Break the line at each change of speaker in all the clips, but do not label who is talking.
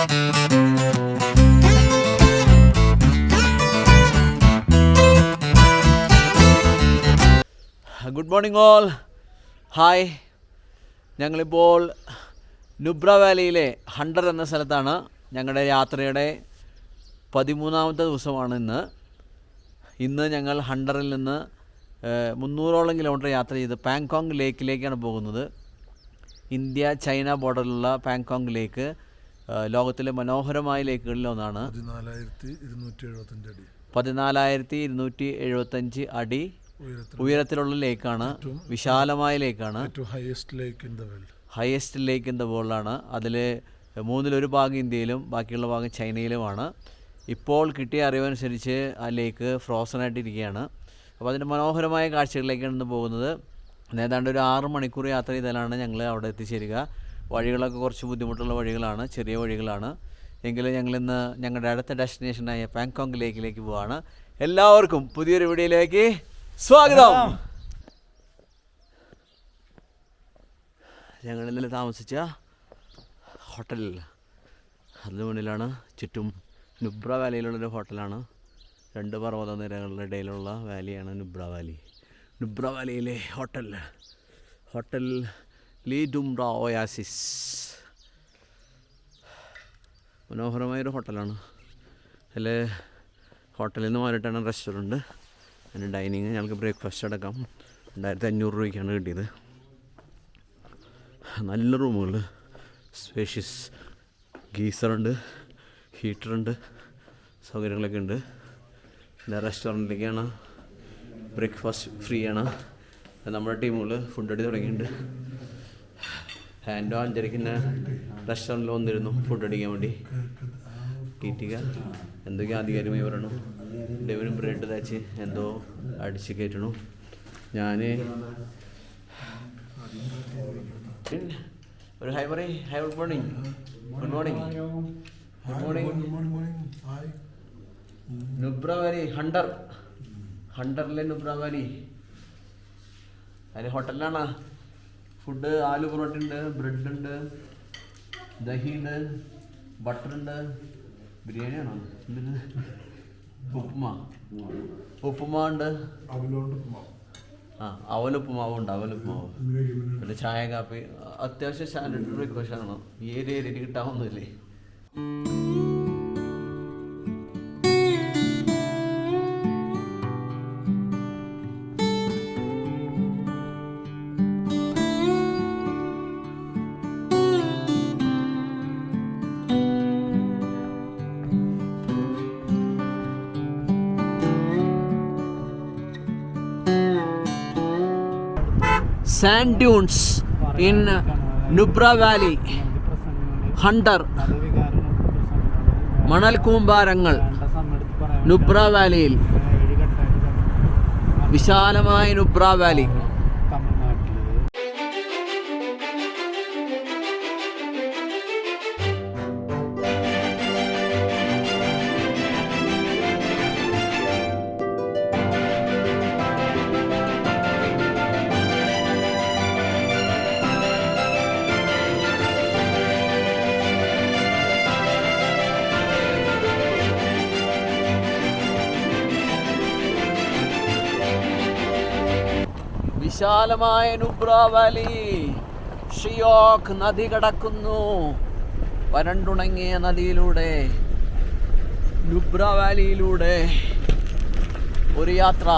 Good morning all hi ഞങ്ങളിപ്പോൾ Nubra വാലിയിലെ Hunter എന്ന സ്ഥലത്താണ് ഞങ്ങളുടെ യാത്രയുടെ പതിമൂന്നാമത്തെ ദിവസമാണ് ഇന്ന്. ഇന്ന് ഞങ്ങൾ ഹണ്ടറിൽ നിന്ന് മുന്നൂറോളം കിലോമീറ്റർ യാത്ര ചെയ്ത് പാങ്കോങ് ലേക്കിലേക്കാണ് പോകുന്നത്. ഇന്ത്യ ചൈന ബോർഡറിലുള്ള പാങ്കോങ് ലേക്ക് ലോകത്തിലെ മനോഹരമായ ലേക്കുകളിൽ ഒന്നാണ്
പതിനാലായിരത്തി ഇരുന്നൂറ്റി എഴുപത്തഞ്ച് അടി
ഉയരത്തിലുള്ള ലേക്കാണ് വിശാലമായ ലേക്കാണ്.
ഹയസ്റ്റ് ലേക്ക് ഇൻ ദ
വേൾഡാണ് അതിൽ മൂന്നിലൊരു ഭാഗം ഇന്ത്യയിലും ബാക്കിയുള്ള ഭാഗം ചൈനയിലുമാണ്. ഇപ്പോൾ കിട്ടിയ അറിവനുസരിച്ച് ആ ലേക്ക് ഫ്രോസൺ ആയിട്ടിരിക്കുകയാണ് അപ്പോൾ അതിന്റെ മനോഹരമായ കാഴ്ചകളിലേക്കാണ് ഇന്ന് പോകുന്നത്. ഏതാണ്ട് ഒരു ആറ് മണിക്കൂർ യാത്ര ചെയ്താലാണ് ഞങ്ങൾ അവിടെ എത്തിച്ചേരുക. വഴികളൊക്കെ കുറച്ച് ബുദ്ധിമുട്ടുള്ള വഴികളാണ് ചെറിയ വഴികളാണ്. എങ്കിലും ഞങ്ങളിന്ന് ഞങ്ങളുടെ അടുത്ത ഡെസ്റ്റിനേഷനായ പാങ്കോങ് ലേക്കിലേക്ക് പോവാണ്. എല്ലാവർക്കും പുതിയൊരു വീഡിയോയിലേക്ക് സ്വാഗതം. ഞങ്ങൾ ഇന്നലെ താമസിച്ച ഹോട്ടൽ അതിന് മുന്നിലാണ്. ചുറ്റും നുബ്ര വാലിയിലുള്ളൊരു ഹോട്ടലാണ്. രണ്ട് പർവത നിരകളുടെ ഇടയിലുള്ള വാലിയാണ് നുബ്ര വാലി. നുബ്ര വാലിയിലെ hotel. Hotel Lee Dumra oasis. മനോഹരമായൊരു ഹോട്ടലാണ്. അതിൽ ഹോട്ടലിൽ നിന്ന് മാറിയിട്ടാണ് റെസ്റ്റോറന്റ്. അതിന് ഡൈനിങ് ഞങ്ങൾക്ക് ബ്രേക്ക്ഫാസ്റ്റ് അടക്കാം രണ്ടായിരത്തി അഞ്ഞൂറ് രൂപയ്ക്കാണ് കിട്ടിയത്. നല്ല റൂമുകൾ. സ്പേഷ്യസ്. ഗീസറുണ്ട് ഹീറ്ററുണ്ട് സൗകര്യങ്ങളൊക്കെ ഉണ്ട്. പിന്നെ റെസ്റ്റോറന്റിലേക്കാണ് ബ്രേക്ക്ഫാസ്റ്റ് ഫ്രീ ആണ് നമ്മുടെ ടീമുകൾ ഫുഡ് അടി തുടങ്ങിയിട്ടുണ്ട്. ഹാൻഡോ അഞ്ചരയ്ക്ക് തന്നെ റെസ്റ്റോറന്റിൽ വന്നിരുന്നു ഫുഡ് അടിക്കാൻ വേണ്ടി. കിട്ടിക എന്തൊക്കെ ആധികാരികമായി പറയണു? ഡെവിനും ബ്രെഡ് തേച്ച് എന്തോ അടിച്ച് കയറ്റണു. ഞാൻ ഒരു ഹൈ പറയും. Hi good morning. Good morning. Good morning. Nubra valley Hunder. ഹണ്ടറിലെ Nubra Valley അതിന് ഹോട്ടലിലാണ്? ഫുഡ് ആലു പൊറോട്ട ഉണ്ട് ബ്രെഡ് ഉണ്ട് ദഹി ഉണ്ട് ബട്ടർ ഉണ്ട്. ബിരിയാണി ആണോ? ഉപ്പുമാ. ഉപ്പുമാ ഉണ്ട്. ആ അവലുപ്പുമാവ് ഉണ്ട് അവലുപ്പുമാവ്. പിന്നെ ചായ കാപ്പി അത്യാവശ്യം സ്റ്റാൻഡേർഡ് ബ്രേക്ക്ഫാസ്റ്റ് ആണോ. ഈ ഏരിയ ഏരിയയിൽ കിട്ടാവുന്നില്ലേ sand dunes in Nubra valley Hunder മണൽ കൂമ്പാരങ്ങൾ നുബ്ര വാലിയിൽ വിശാലമായ നുബ്ര വാലി വിശാലമായ നുബ്ര വാലി ഷിയോക്ക് നദി കടക്കുന്നു. വരണ്ടുണങ്ങിയ നദിയിലൂടെ നുബ്ര വാലിയിലൂടെ ഒരു യാത്ര.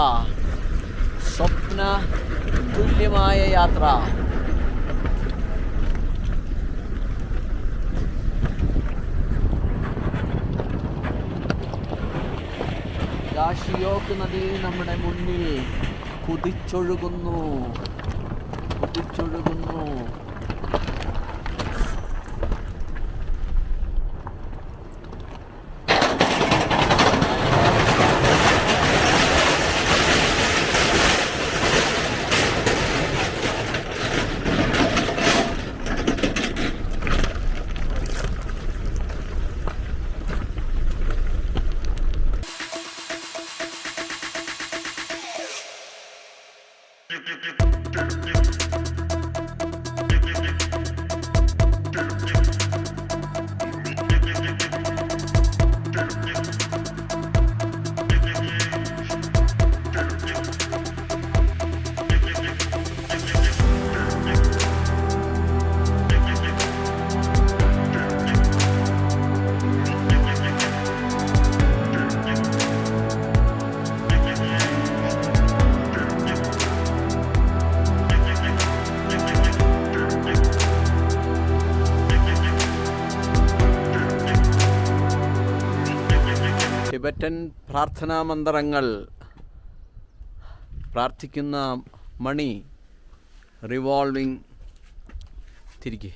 സ്വപ്ന തുല്യമായ യാത്ര. ഷിയോക്ക് നദി നമ്മുടെ മുന്നിൽ. കുതിച്ചൊഴുകുന്നു. കുതിച്ചൊഴുകുന്നു. പ്രാർത്ഥനാ മന്ത്രങ്ങൾ പ്രാർത്ഥിക്കുന്ന മണി റിവോൾവിംഗ് തിരികെ.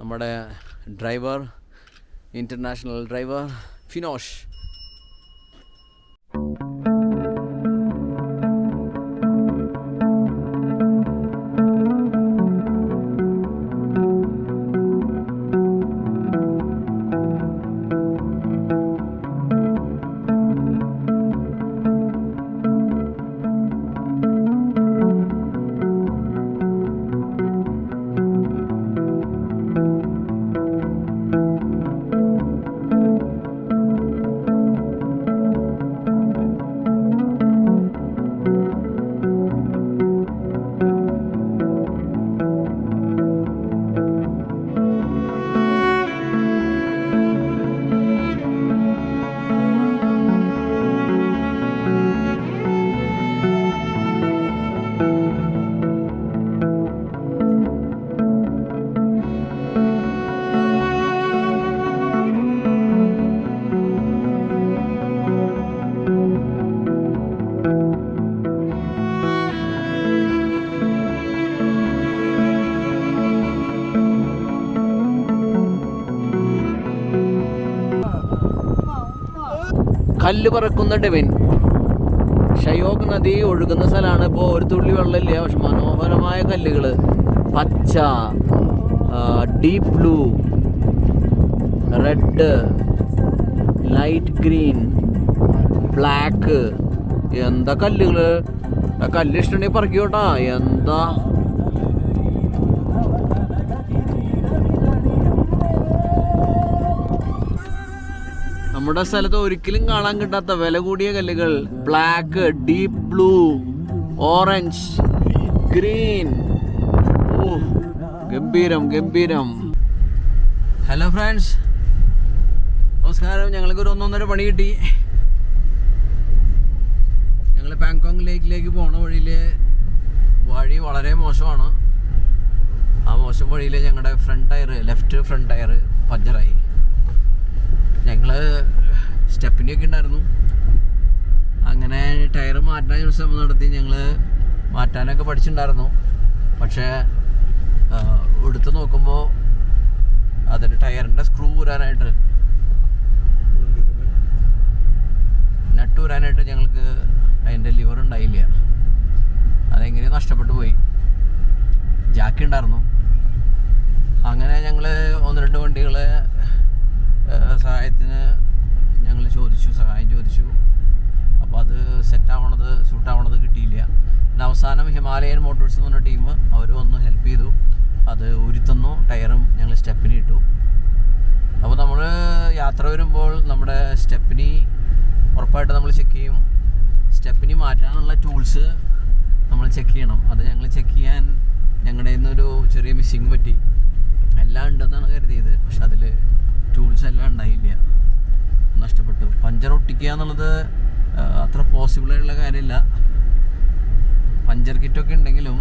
നമ്മുടെ ഡ്രൈവർ ഇന്റർനാഷണൽ ഡ്രൈവർ ഫിനോഷ്. കല്ല് പറക്കുന്ന ഡെവിൻ. ഷയോഗ് നദി ഒഴുകുന്ന സ്ഥലമാണ്. ഇപ്പോൾ ഒരു തുള്ളി വെള്ളമില്ല. പക്ഷെ മനോഹരമായ കല്ലുകൾ പച്ച deep blue red light green black എന്താ കല്ലുകൾ കല്ല് ഇഷ്ടമുണ്ടെങ്കിൽ പറക്കിയോട്ടാ എന്താ നമ്മുടെ സ്ഥലത്ത് ഒരിക്കലും കാണാൻ കിട്ടാത്ത വില കൂടിയ കല്ലുകൾ. Black deep blue orange green ഓ ഗംഭീരം ഗംഭീരം. ഹലോ ഫ്രണ്ട്സ് നമസ്കാരം. ഞങ്ങൾക്ക് ഒരു ഒന്നൊന്നര പണി കിട്ടി. ഞങ്ങൾ പാങ്കോങ് ലേക്കിലേക്ക് പോണ വഴിയിൽ വഴി വളരെ മോശമാണ്. ആ മോശം വഴിയിൽ ഞങ്ങളുടെ front tyre left front tyre പഞ്ചറായി. ഞങ്ങൾ സ്റ്റെപ്പിനൊക്കെ ഉണ്ടായിരുന്നു. അങ്ങനെ ടയർ മാറ്റാൻ ഒരു ശ്രമം നടത്തി ഞങ്ങൾ മാറ്റാനൊക്കെ പഠിച്ചിട്ടുണ്ടായിരുന്നു. പക്ഷേ എടുത്തു നോക്കുമ്പോൾ അതിന്റെ ടയറിന്റെ സ്ക്രൂ ഊരാനായിട്ട് നട്ട് ഊരാനായിട്ട് ഞങ്ങൾക്ക് അതിന്റെ ലിവർ ഉണ്ടായില്ല. അതെങ്ങനെ നഷ്ടപ്പെട്ടു പോയി. ജാക്കി ഉണ്ടായിരുന്നു. അങ്ങനെ ഞങ്ങൾ ഒന്ന് രണ്ട് വണ്ടികളെ സഹായത്തിന് ഞങ്ങൾ ചോദിച്ചു സഹായം ചോദിച്ചു. അപ്പോൾ അത് സെറ്റാവണത് ആവണത് കിട്ടിയില്ല. പിന്നെ അവസാനം ഹിമാലയൻ മോട്ടോഴ്സ് എന്ന് പറഞ്ഞ ടീം അവർ വന്ന് ഹെൽപ്പ് ചെയ്തു. അത് ഉരുത്തന്നു ടയറും ഞങ്ങൾ സ്റ്റെപ്പിനി ഇട്ടു. അപ്പോൾ നമ്മൾ യാത്ര വരുമ്പോൾ നമ്മുടെ സ്റ്റെപ്പിനി ഉറപ്പായിട്ട് നമ്മൾ ചെക്ക് ചെയ്യും. സ്റ്റെപ്പിനി മാറ്റാനുള്ള ടൂൾസ് നമ്മൾ ചെക്ക് ചെയ്യണം. അത് ഞങ്ങൾ ചെക്ക് ചെയ്യാൻ ഞങ്ങളുടെ ഇന്നൊരു ചെറിയ മിസ്സിങ് പറ്റി. എല്ലാം ഉണ്ടെന്നാണ് കരുതിയത്. പക്ഷെ അതിൽ ടൂൾസ് എല്ലാം ഉണ്ടായില്ല. നഷ്ടപ്പെട്ടു. പഞ്ചർ ഒട്ടിക്കുക എന്നുള്ളത് അത്ര പോസിബിളായിട്ടുള്ള കാര്യമില്ല പഞ്ചർ കിറ്റൊക്കെ ഉണ്ടെങ്കിലും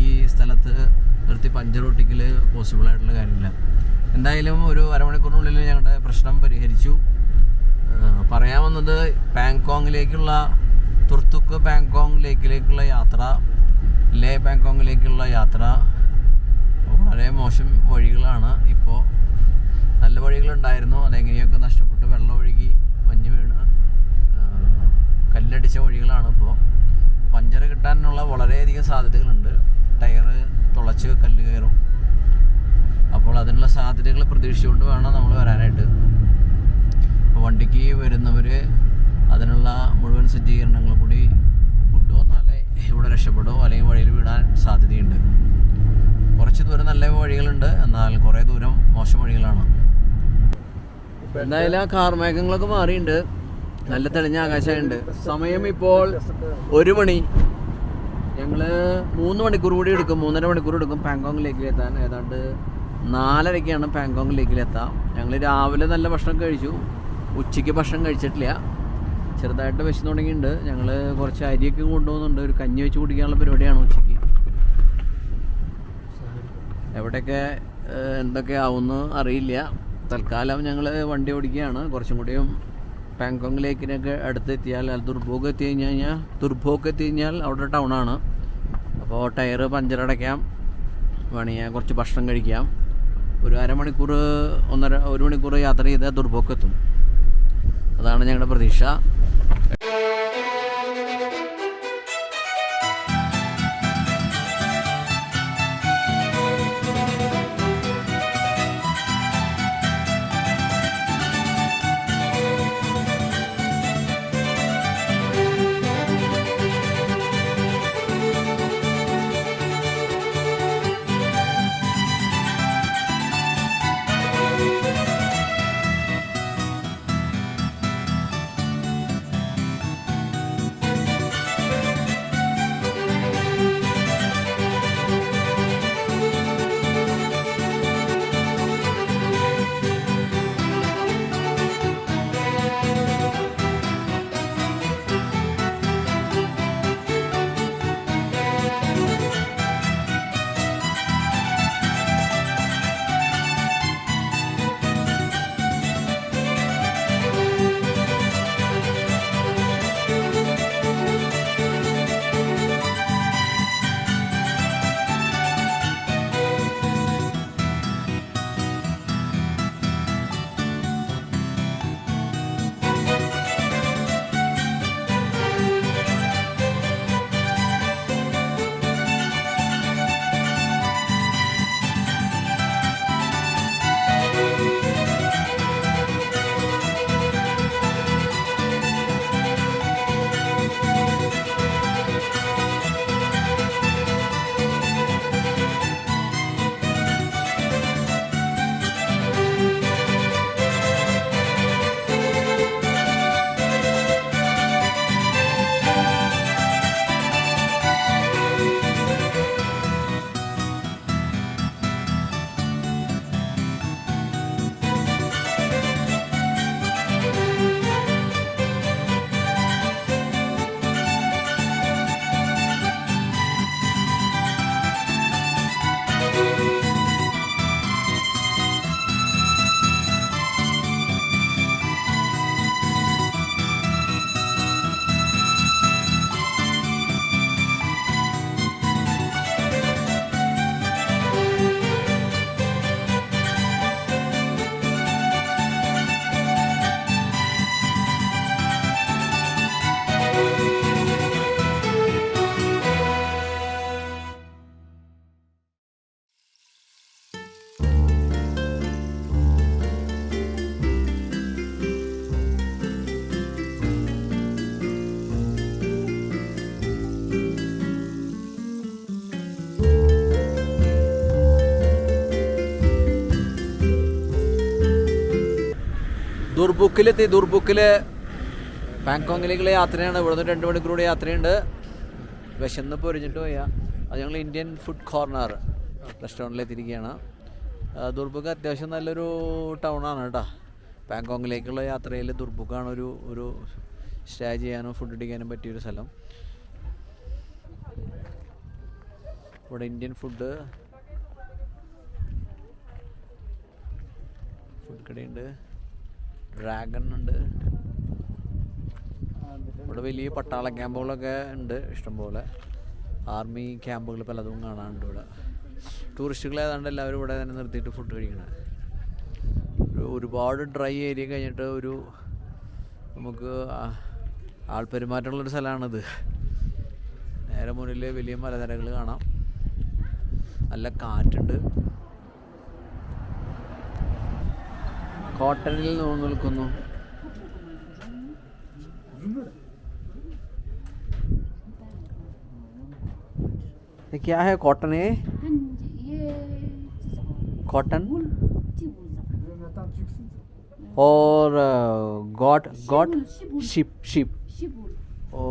ഈ സ്ഥലത്ത് നിർത്തി പഞ്ചർ ഒട്ടിക്കൽ പോസിബിളായിട്ടുള്ള കാര്യമില്ല എന്തായാലും ഒരു അരമണിക്കൂറിനുള്ളിൽ ഞങ്ങളുടെ പ്രശ്നം പരിഹരിച്ചു. പറയാൻ വന്നത് പാങ്കോങ്ങിലേക്കുള്ള തുർത്തുക്ക് പാങ്കോങ് ലേക്കിലേക്കുള്ള യാത്ര ലേ ബാങ്കോങ്ങിലേക്കുള്ള യാത്ര വളരെ മോശം വഴികളാണ് ഇപ്പോൾ നല്ല വഴികളുണ്ടായിരുന്നു. അതെങ്ങനെയൊക്കെ നഷ്ടപ്പെട്ട്? വെള്ളം ഒഴുകി മഞ്ഞ് വീണ്. കല്ലടിച്ച വഴികളാണ് ഇപ്പോൾ പഞ്ചർ കിട്ടാനുള്ള വളരെയധികം സാധ്യതകളുണ്ട്. ടയർ തുളച്ച് കല്ല് കയറും. അപ്പോൾ അതിനുള്ള സാധ്യതകൾ പ്രതീക്ഷിച്ചുകൊണ്ട് വേണം നമ്മൾ വരാനായിട്ട്. അപ്പോൾ വണ്ടിക്ക് വരുന്നവർ അതിനുള്ള മുഴുവൻ സജ്ജീകരണങ്ങൾ കൂടി കൊണ്ടുവന്നാലേ ഇവിടെ രക്ഷപ്പെടും അല്ലെങ്കിൽ വഴിയിൽ വിടാൻ സാധ്യതയുണ്ട്. കുറച്ച് ദൂരം നല്ല വഴികളുണ്ട്. എന്നാൽ കുറേ ദൂരം മോശം വഴികളാണ്. എന്തായാലും ആ കാർമേഘങ്ങളൊക്കെ മാറിയിട്ടുണ്ട് നല്ല തെളിഞ്ഞ ആകാശമുണ്ട് സമയം ഇപ്പോൾ ഒരു മണി. ഞങ്ങൾ മൂന്ന് മണിക്കൂർ കൂടി എടുക്കും. മൂന്നര മണിക്കൂർ എടുക്കും പാങ്കോങ് ലേക്കിൽ എത്താൻ. ഏതാണ്ട് നാലരയ്ക്കാണ് പാങ്കോങ് ലേക്കിൽ എത്താം. ഞങ്ങൾ രാവിലെ നല്ല ഭക്ഷണം കഴിച്ചു. ഉച്ചയ്ക്ക് ഭക്ഷണം കഴിച്ചിട്ടില്ല. ചെറുതായിട്ട് വിശന്നു തുടങ്ങിയിട്ടുണ്ട് ഞങ്ങൾ കുറച്ച് അരിയൊക്കെ കൊണ്ടുപോകുന്നുണ്ട്. ഒരു കഞ്ഞി വെച്ച് കുടിക്കാനുള്ള പരിപാടിയാണ് ഉച്ചയ്ക്ക്. എവിടെയൊക്കെ എന്തൊക്കെ ആവുമെന്ന് അറിയില്ല. തൽക്കാലം ഞങ്ങൾ വണ്ടി ഓടിക്കുകയാണ്. കുറച്ചും കൂടിയും പാങ്കോങ് ലേക്കിനൊക്കെ അടുത്തെത്തിയാൽ ദുർഭോഗ് എത്തി കഴിഞ്ഞ് കഴിഞ്ഞാൽ ദുർഭോഗ് എത്തി കഴിഞ്ഞാൽ അവിടെ ടൗണാണ് അപ്പോൾ ടയർ പഞ്ചറടയ്ക്കാം വേണമെങ്കിൽ കുറച്ച് ഭക്ഷണം കഴിക്കാം. ഒരു അരമണിക്കൂർ ഒന്നര ഒരു മണിക്കൂർ യാത്ര ചെയ്താൽ ദുർഭോഗ് എത്തും. അതാണ് ഞങ്ങളുടെ പ്രതീക്ഷ. ദുർബുക്കിലെത്തി ദുർബുക്കിൽ ബാങ്കോങ്ങിലേക്കുള്ള യാത്രയാണ്. ഇവിടുന്ന് രണ്ട് മണിക്കൂറുടെ യാത്രയുണ്ട്. വിശന്ന് പൊരിഞ്ഞിട്ട് പോയാൽ അത് ഞങ്ങൾ ഇന്ത്യൻ ഫുഡ് കോർണർ റെസ്റ്റോറന്റിലെത്തിയിരിക്കുകയാണ്. ദുർബുക്ക് അത്യാവശ്യം നല്ലൊരു ടൗണാണ് കേട്ടോ. ബാങ്കോങ്ങിലേക്കുള്ള യാത്രയിൽ ദുർബുക്കാണ് ഒരു ഒരു സ്റ്റേ ചെയ്യാനും ഫുഡ് അടിക്കാനും പറ്റിയൊരു സ്ഥലം. ഇവിടെ ഇന്ത്യൻ ഫുഡ് ഫുഡ് കടയുണ്ട്. ഡ്രാഗൺ ഉണ്ട്. ഇവിടെ വലിയ പട്ടാള ക്യാമ്പുകളൊക്കെ ഉണ്ട് ഇഷ്ടംപോലെ. ആർമി ക്യാമ്പുകൾ പലതും കാണാനുണ്ട് ഇവിടെ. ടൂറിസ്റ്റുകൾ ഏതാണ്ട് എല്ലാവരും ഇവിടെ തന്നെ നിർത്തിയിട്ട് ഫുഡ് കഴിക്കണം. ഒരു ഒരുപാട് ഡ്രൈ ഏരിയ കഴിഞ്ഞിട്ട് ഒരു നമുക്ക് ആൾ പെരുമാറ്റമുള്ളൊരു സ്ഥലമാണിത്. നേരെ മുന്നിൽ വലിയ മലനിരകൾ കാണാം. നല്ല കാറ്റുണ്ട്. കോട്ടണിൽ നോമ്പ് നിൽക്കുന്നു क्या है कॉटन है कॉटन और गॉट गॉट शिप शिप ओ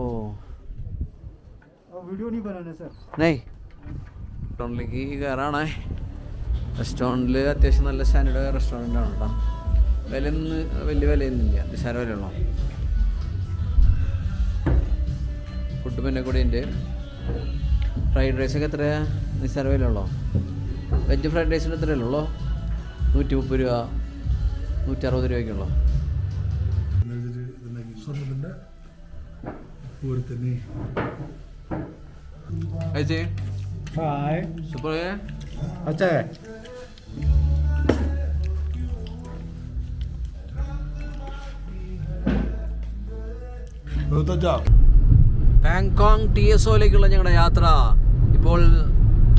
वीडियो नहीं बनाना सर
नहीं റെസ്റ്റോറന്റിലേക്ക് കയറാണേ റെസ്റ്റോറന്റിൽ അത്യാവശ്യം നല്ല സ്റ്റാൻഡേർഡ് റെസ്റ്റോറന്റ് ആണ് കേട്ടോ. വിലയൊന്നും വലിയ വിലയൊന്നുമില്ല. നിസ്സാര വിലയുള്ളൂ ഫുഡ് പിന്നെ കൂടി ഉണ്ട്. ഫ്രൈഡ് റൈസൊക്കെ എത്ര നിസ്സാര വിലയുള്ളൂ വെജ് ഫ്രൈഡ് റൈസിന് എത്രയല്ലേ ഉള്ളോ? നൂറ്റി മുപ്പത് രൂപ നൂറ്റി അറുപത് രൂപയ്ക്കുള്ളൂ. Super
Aceh.
Pangong T S ഒയിലേക്കുള്ള ഞങ്ങളുടെ യാത്ര. ഇപ്പോൾ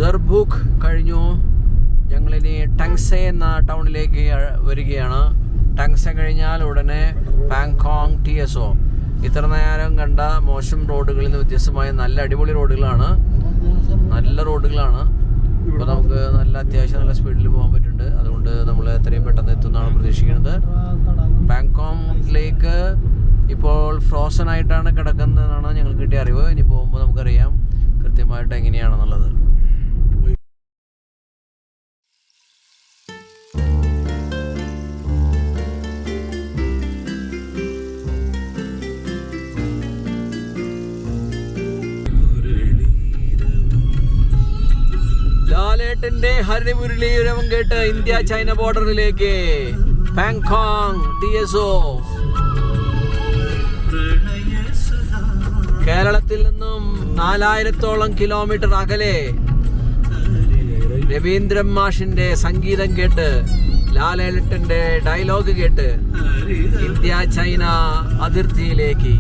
ദർബുക്ക് കഴിഞ്ഞു. ഞങ്ങളിനി ടങ്സെ എന്ന ടൗണിലേക്ക് വരികയാണ്. ടങ്സെ കഴിഞ്ഞാൽ ഉടനെ ബാങ്കോങ് ടി എസ് ഒ. ഇത്ര നേരം കണ്ട മോശം റോഡുകളിൽ നിന്ന് വ്യത്യസ്തമായ നല്ല അടിപൊളി റോഡുകളാണ്. നല്ല റോഡുകളാണ്. ഇപ്പോൾ നമുക്ക് നല്ല അത്യാവശ്യം നല്ല സ്പീഡിൽ പോകാൻ പറ്റുന്നുണ്ട്. അതുകൊണ്ട് നമ്മൾ എത്രയും പെട്ടെന്ന് എത്തുന്നതാണ് പ്രതീക്ഷിക്കുന്നത്. ബാങ്കോങ്ങിലേക്ക് ഇപ്പോൾ ഫ്രോസൺ ആയിട്ടാണ് കിടക്കുന്നതെന്നാണ് ഞങ്ങൾ കിട്ടിയ അറിവ്. ഇനി പോകുമ്പോൾ നമുക്കറിയാം കൃത്യമായിട്ട് എങ്ങനെയാണെന്നുള്ളത്. ലാലേട്ടന്റെ ഹരിമുരളീരവം കേട്ട് ഇന്ത്യ ചൈന ബോർഡറിലേക്ക് ബാങ്കോങ് ടി എസ് ഒ കേരളത്തിൽ നിന്നും നാലായിരത്തോളം കിലോമീറ്റർ അകലെ രവീന്ദ്രൻ മാഷിന്റെ സംഗീതം കേട്ട് ലാലേട്ടന്റെ ഡയലോഗ് കേട്ട് ഇന്ത്യ ചൈന അതിർത്തിയിലേക്ക്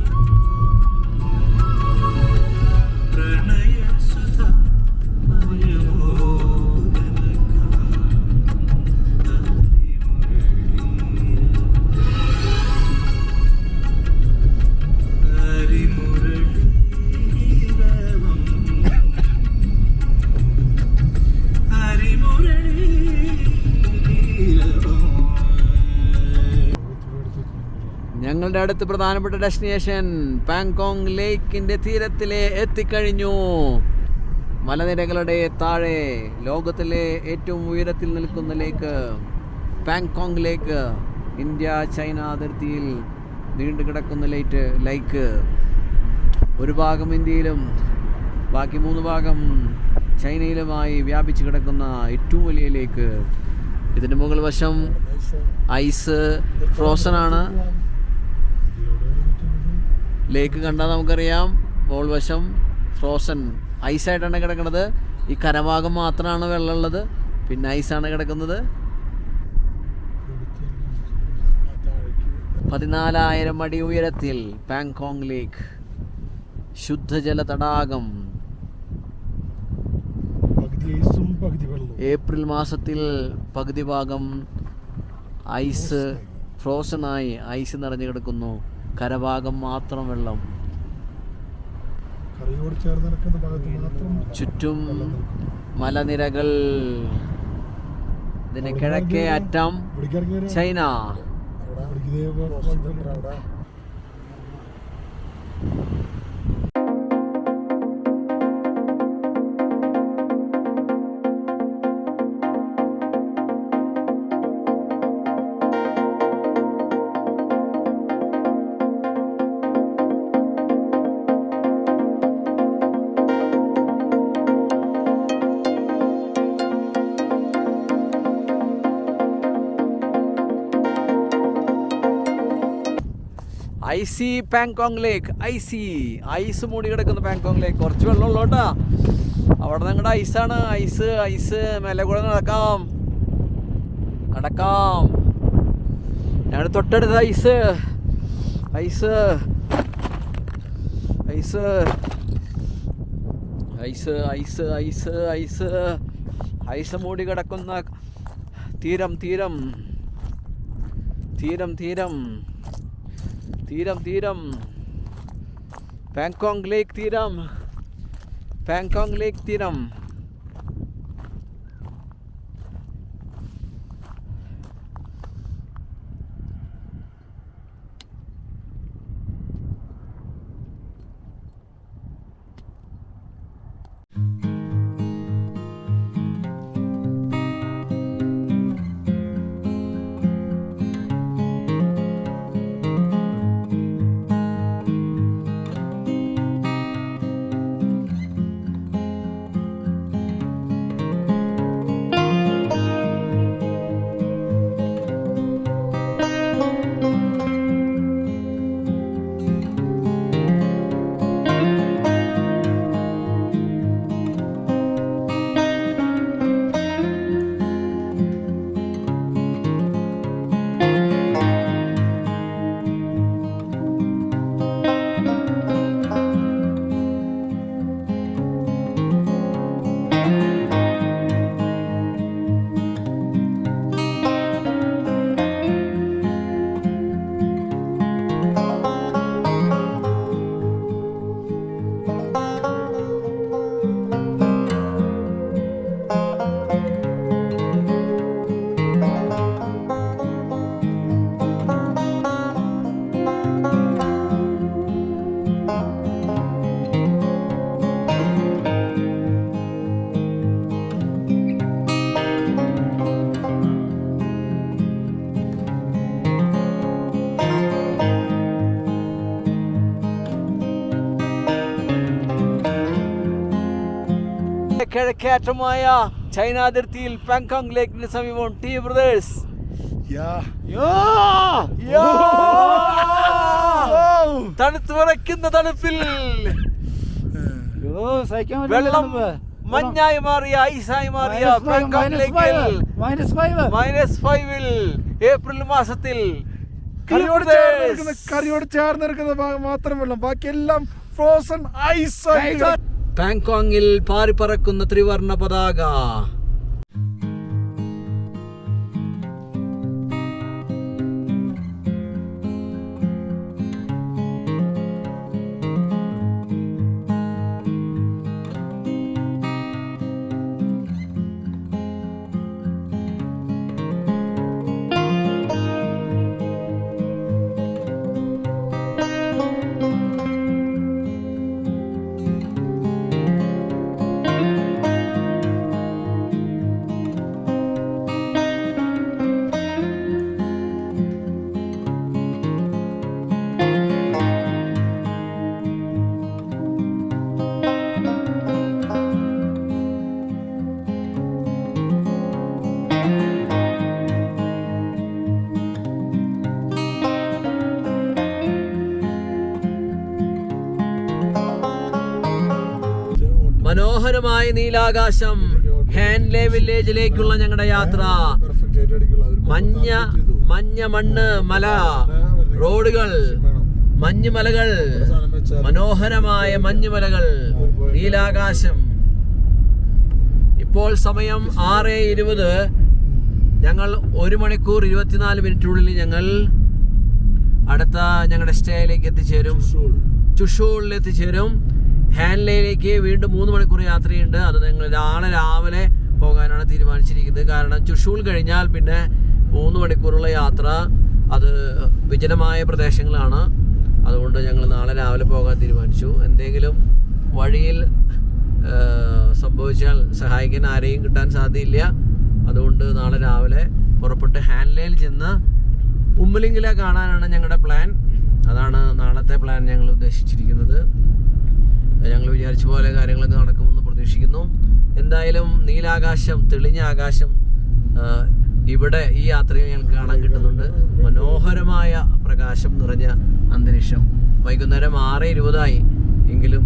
അടുത്ത് പ്രധാനപ്പെട്ട ഡെസ്റ്റിനേഷൻ പാങ്കോങ് ലേക്കിന്റെ തീരത്തിലെ എത്തിക്കഴിഞ്ഞു. മലനിരകളുടെ താഴെ ലോകത്തിലെ ഏറ്റവും ഉയരത്തിൽ നിൽക്കുന്ന lake Pangong lake India China അതിർത്തിയിൽ നീണ്ടു കിടക്കുന്ന ലൈറ്റ് ലൈക്ക് ഒരു ഭാഗം ഇന്ത്യയിലും ബാക്കി മൂന്ന് ഭാഗം ചൈനയിലുമായി വ്യാപിച്ചു കിടക്കുന്ന ഏറ്റവും വലിയ ലേക്ക് ഇതിന്റെ മുകൾ വശം ഐസ് ഫ്രോസൺ ആണ്. ലേക്ക് കണ്ടാൽ നമുക്കറിയാം. മോൾ വശം ഫ്രോസൺ ഐസായിട്ടാണ് കിടക്കുന്നത് ഈ കരഭാഗം മാത്രമാണ് വെള്ളമുള്ളത്. പിന്നെ ഐസാണ് കിടക്കുന്നത്. പതിനാലായിരം അടി ഉയരത്തിൽ പാങ്കോങ് ലേക്ക് ശുദ്ധജല തടാകം. ഏപ്രിൽ മാസത്തിൽ പകുതി ഭാഗം ഐസ് ഫ്രോസണായി ഐസ് നിറഞ്ഞു കിടക്കുന്നു. കരഭാഗം മാത്രം വെള്ളം. ചുറ്റും മലനിരകൾ. ഇതിന് കിഴക്കേ അറ്റം China. Pangong lake. Icy. Ice മൂടി കിടക്കുന്ന പാങ്കോങ് ലേക്ക്. കുറച്ച് വെള്ളമുള്ളൂട്ടാ അവിടെ നിങ്ങളുടെ ഐസാണ് ഐസ് ഐസ് മേലെ കൂടെ നടക്കാം. നടക്കാം. ഞങ്ങൾ തൊട്ടടുത്ത് ice. Ice. Ice. Ice ice ice ice. Ice മൂടി കിടക്കുന്ന തീരം തീരം. തീരം തീരം. தீரம் தீரம். பேங்காங் லேக் தீரம். பேங்காங் லேக் தீரம். കിഴക്കേറ്റമായ ചൈന അതിർത്തിയിൽ പാങ്കോങ് ലേക്കിന് സമീപം ടി ബ്രദേഴ്സ്.
തണുത്തുറയ്ക്കുന്ന
തണുത്ത് വിറയ്ക്കുന്ന തണുപ്പിൽ. വെള്ളം മഞ്ഞായി മാറിയ ഐസായി മാറിയ പാങ്കോങ് ലേക്കിൽ
മൈനസ് ഫൈവ്.
മൈനസ് ഫൈവിൽ ഏപ്രിൽ മാസത്തിൽ
കറിയോട് ചേർന്നിരിക്കുന്ന ഭാഗം മാത്രം വെള്ളം. ബാക്കിയെല്ലാം ഫ്രോസൺ ഐസ്
പാങ്കോങ്ങിൽ പാറിപ്പറക്കുന്ന ത്രിവർണ പതാക. മനോഹരമായ നീലാകാശം. ഹാൻഡ്ലേ വില്ലേജിലേക്കുള്ള ഞങ്ങളുടെ യാത്ര. മഞ്ഞ മഞ്ഞ മണ്ണ് മല റോഡുകൾ മഞ്ഞുമലകൾ മനോഹരമായ മഞ്ഞുമലകൾ നീലാകാശം. ഇപ്പോൾ സമയം ആറ് ഇരുപത്. ഞങ്ങൾ ഒരു മണിക്കൂർ ഇരുപത്തിനാല് മിനിറ്റിനുള്ളിൽ ഞങ്ങൾ അടുത്ത ഞങ്ങളുടെ സ്റ്റേയിലേക്ക് എത്തിച്ചേരും. ചുഷൂളിൽ എത്തിച്ചേരും. ഹാൻലയിലേക്ക് വീണ്ടും മൂന്ന് മണിക്കൂർ യാത്രയുണ്ട്. അത് ഞങ്ങൾ നാളെ രാവിലെ പോകാനാണ് തീരുമാനിച്ചിരിക്കുന്നത്. കാരണം ചുഷൂൾ കഴിഞ്ഞാൽ പിന്നെ മൂന്ന് മണിക്കൂറുള്ള യാത്ര അത് വിജനമായ പ്രദേശങ്ങളാണ്. അതുകൊണ്ട് ഞങ്ങൾ നാളെ രാവിലെ പോകാൻ തീരുമാനിച്ചു. എന്തെങ്കിലും വഴിയിൽ സംഭവിച്ചാൽ സഹായിക്കാൻ ആരെയും കിട്ടാൻ സാധ്യയില്ല അതുകൊണ്ട് നാളെ രാവിലെ പുറപ്പെട്ട് ഹാൻഡ്ലയിൽ ചെന്ന് ഉമ്മലിംഗിലെ കാണാനാണ് ഞങ്ങളുടെ പ്ലാൻ. അതാണ് നാളത്തെ പ്ലാൻ ഞങ്ങൾ ഉദ്ദേശിച്ചിരിക്കുന്നത്. ഞങ്ങൾ വിചാരിച്ച പോലെ കാര്യങ്ങളൊക്കെ നടക്കുമെന്ന് പ്രതീക്ഷിക്കുന്നു. എന്തായാലും നീലാകാശം തെളിഞ്ഞ ആകാശം ഇവിടെ ഈ യാത്രയിൽ ഞങ്ങൾക്ക് കാണാൻ കിട്ടുന്നുണ്ട്. മനോഹരമായ പ്രകാശം നിറഞ്ഞ അന്തരീക്ഷം. വൈകുന്നേരം ആറ് ഇരുപതായി. എങ്കിലും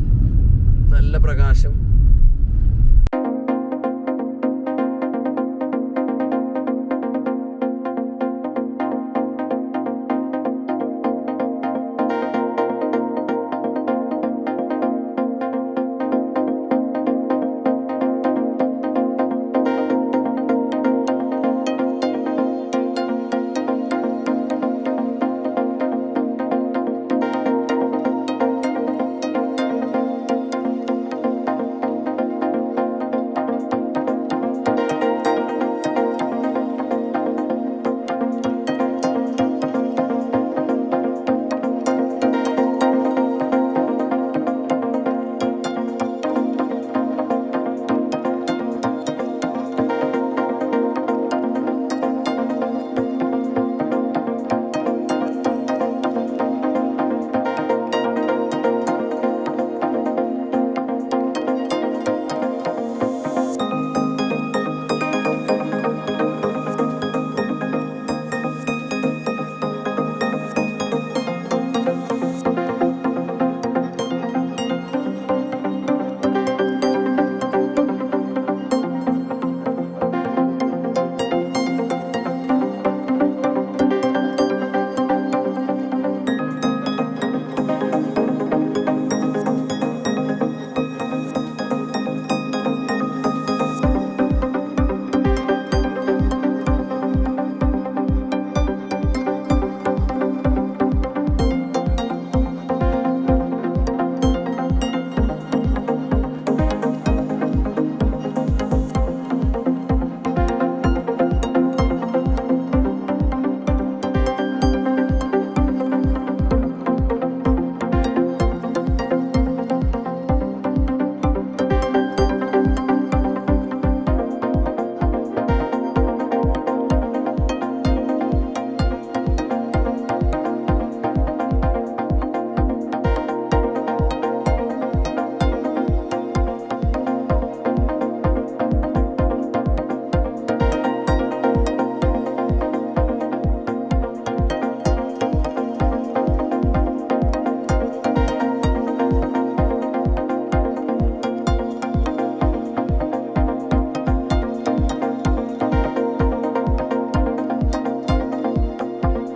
നല്ല പ്രകാശം.